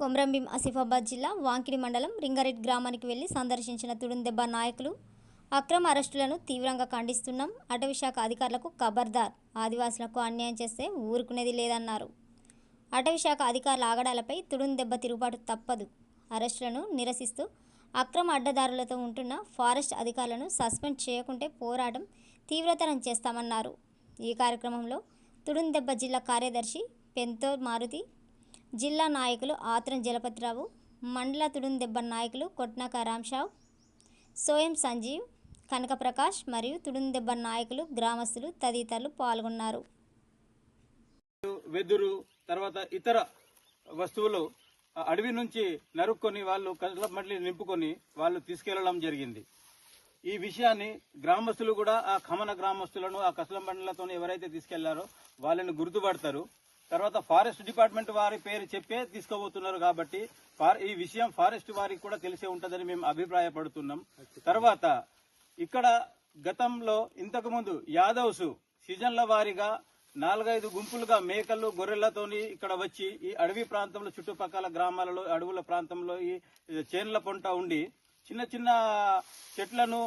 కొమరంభీం ఆసిఫాబాద్ జిల్లా వాంకిడి మండలం రింగారెడ్డి గ్రామానికి వెళ్ళి సందర్శించిన తుడుందెబ్బ నాయకులు అక్రమ అరెస్టులను తీవ్రంగా ఖండిస్తున్నాం. అటవీశాఖ అధికారులకు ఖబర్దార్ ఆదివాసులకు అన్యాయం చేస్తే ఊరుకునేది లేదన్నారు. అటవీశాఖ అధికారుల ఆగడాలపై తుడుందెబ్బ తిరుగుబాటు తప్పదు. అరెస్టులను నిరసిస్తూ అక్రమ అడ్డదారులతో ఉంటున్న ఫారెస్ట్ అధికారులను సస్పెండ్ చేయకుంటే పోరాటం తీవ్రతరం చేస్తామన్నారు. ఈ కార్యక్రమంలో తుడుందెబ్బ జిల్లా కార్యదర్శి పెంతో మారుతి జిల్లా నాయకులు ఆత్రం జలపతిరావు మండల తుడుందెబ్బ నాయకులు కొట్నాక రామ్షావ్ సోయం సంజీవ్ కనకప్రకాష్ మరియు తుడుందెబ్బ నాయకులు గ్రామస్తులు తదితరులు పాల్గొన్నారు. వెదురు తర్వాత ఇతర వస్తువులు అడవి నుంచి నరుక్కొని వాళ్ళు కళ్ళ మళ్ళీ నింపుకొని వాళ్ళు తీసుకెళ్ళడం జరిగింది. ఈ విషయాన్ని గ్రామస్తులు కూడా ఆ ఖమన గ్రామస్తులను ఆ కసలం బండ్లతో ఎవరైతే తీసుకెళ్ళారో వాళ్ళని గుర్తుపడతారు. తర్వాత ఫారెస్ట్ డిపార్ట్మెంట్ వారి పేరు చెప్పే తీసుకోబోతున్నారు కాబట్టి ఈ విషయం ఫారెస్ట్ వారికి కూడా తెలిసే ఉంటుందని మేము అభిప్రాయపడుతున్నాం. తర్వాత ఇక్కడ గతంలో ఇంతకు ముందు యాదవ్స్ సీజన్ల వారీగా నాలుగైదు గుంపులుగా మేకలు గొర్రెలతోని ఇక్కడ వచ్చి ఈ అడవి ప్రాంతంలో చుట్టుపక్కల గ్రామాలలో అడవుల ప్రాంతంలో ఈ చేన్ల పొంట ఉండి చిన్న చిన్న చెట్లను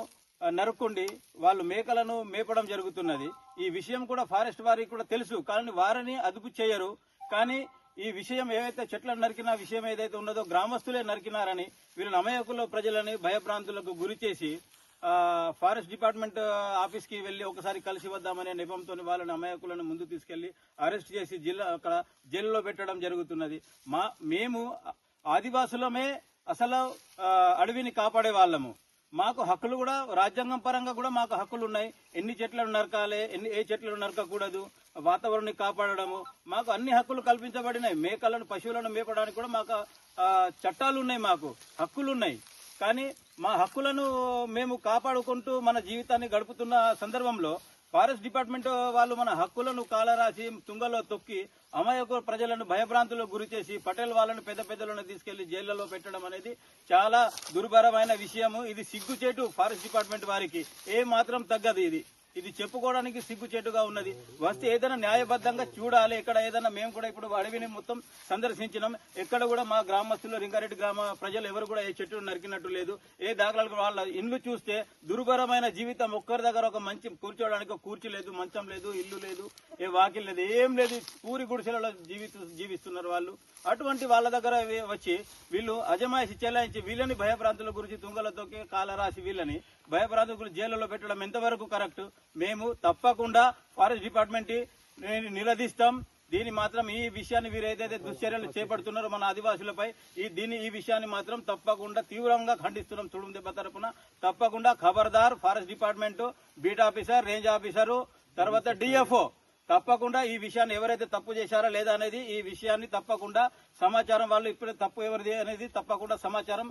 నరుక్కుండి వాళ్ళు మేకలను మేపడం జరుగుతున్నది. ఈ విషయం కూడా ఫారెస్ట్ వారికి కూడా తెలుసు. కానీ వారిని అదుపు చేయరు. కానీ ఈ విషయం ఏవైతే చెట్లను నరికిన విషయం ఏదైతే ఉన్నదో గ్రామస్తులే నరికినారని వీళ్ళని అమాయకుల ప్రజలని భయప్రాంతులకు గురి చేసి ఫారెస్ట్ డిపార్ట్మెంట్ ఆఫీస్కి వెళ్ళి వెళ్ళి ఒకసారి కలిసి వద్దామనే నెపంతో వాళ్ళని అమాయకులను ముందు తీసుకెళ్ళి అరెస్ట్ చేసి జిల్లా అక్కడ జైల్లో పెట్టడం జరుగుతున్నది. మా మేము ఆదివాసులమే అసలు అడవిని కాపాడే వాళ్ళము మాకు హక్కులు కూడా రాజ్యాంగం పరంగా కూడా మాకు హక్కులు ఉన్నాయి. ఎన్ని చెట్లను నరకాలి ఎన్ని ఏ చెట్లను నరకకూడదు వాతావరణాన్ని కాపాడడము. మాకు అన్ని హక్కులు కల్పించబడినాయి. మేకలను పశువులను మేపడానికి కూడా మాకు చట్టాలు ఉన్నాయి మాకు. హక్కులు ఉన్నాయి. కానీ మా హక్కులను మేము కాపాడుకుంటూ మన జీవితాన్ని గడుపుతున్న సందర్భంలో ఫారెస్ట్ డిపార్ట్మెంట్ వాళ్ళు మన హక్కులను కాలరాసి తుంగలో తొక్కి అమాయక ప్రజలను భయభ్రాంతులకు గురి చేసి పటేల్ వాళ్ళను పెద్ద పెద్దలను తీసుకెళ్ళి జైళ్ళలో పెట్టడం అనేది చాలా దుర్భరమైన విషయము. ఇది సిగ్గుచేటు ఫారెస్ట్ డిపార్ట్మెంట్ వారికి. ఏ మాత్రం తగ్గదు ఇది. ఇది చెప్పుకోవడానికి సిగ్గుచేటుగా ఉన్నది. వస్తే ఏదైనా న్యాయబద్ధంగా చూడాలి. ఇక్కడ ఏదైనా మేము కూడా ఇప్పుడు అడవిని మొత్తం సందర్శించినాం. ఎక్కడ కూడా మా గ్రామస్తులు రింగారెడ్డి గ్రామ ప్రజలు ఎవరు కూడా ఏ చెట్టు నరికినట్టు లేదు. ఏ దాఖలాలు వాళ్ళ ఇండ్లు చూస్తే దుర్భరమైన జీవితం. ఒక్కరి దగ్గర ఒక మంచి కూర్చోవడానికి ఒక కూర్చి లేదు మంచం లేదు ఇల్లు లేదు ఏ వాకిల్ లేదు ఏం లేదు. పూరి గుడిసెలలో జీవిత జీవిస్తున్నారు వాళ్ళు. అటువంటి వాళ్ళ దగ్గర వచ్చి వీళ్ళు అజమాయిషి చెలాయించి వీళ్ళని భయప్రాంతుల గురించి తుంగలతోకి కాలరాసి వీళ్ళని భయభ్రాంతుల గురించి జైలులో పెట్టడం ఎంతవరకు కరెక్ట్? మేము తప్పకుండా ఫారెస్ట్ డిపార్ట్మెంట్ నిలదీస్తాం. దీని మాత్రం ఈ విషయాన్ని వీరు ఏదైతే దుశ్చర్యలు చేపడుతున్నారో మన ఆదివాసులపై ఈ దీని ఈ విషయాన్ని మాత్రం తప్పకుండా తీవ్రంగా ఖండిస్తున్నాం తుడుం దెబ్బ తరపున. తప్పకుండా ఖబర్దార్ forest department beat officer range officer తర్వాత డిఎఫ్ఓ తప్పకుండా ఈ విషయాన్ని ఎవరైతే తప్పు చేశారో లేదా అనేది ఈ విషయాన్ని తప్పకుండా సమాచారం వాళ్ళు ఇప్పుడు తప్పు ఎవరిది అనేది తప్పకుండా సమాచారం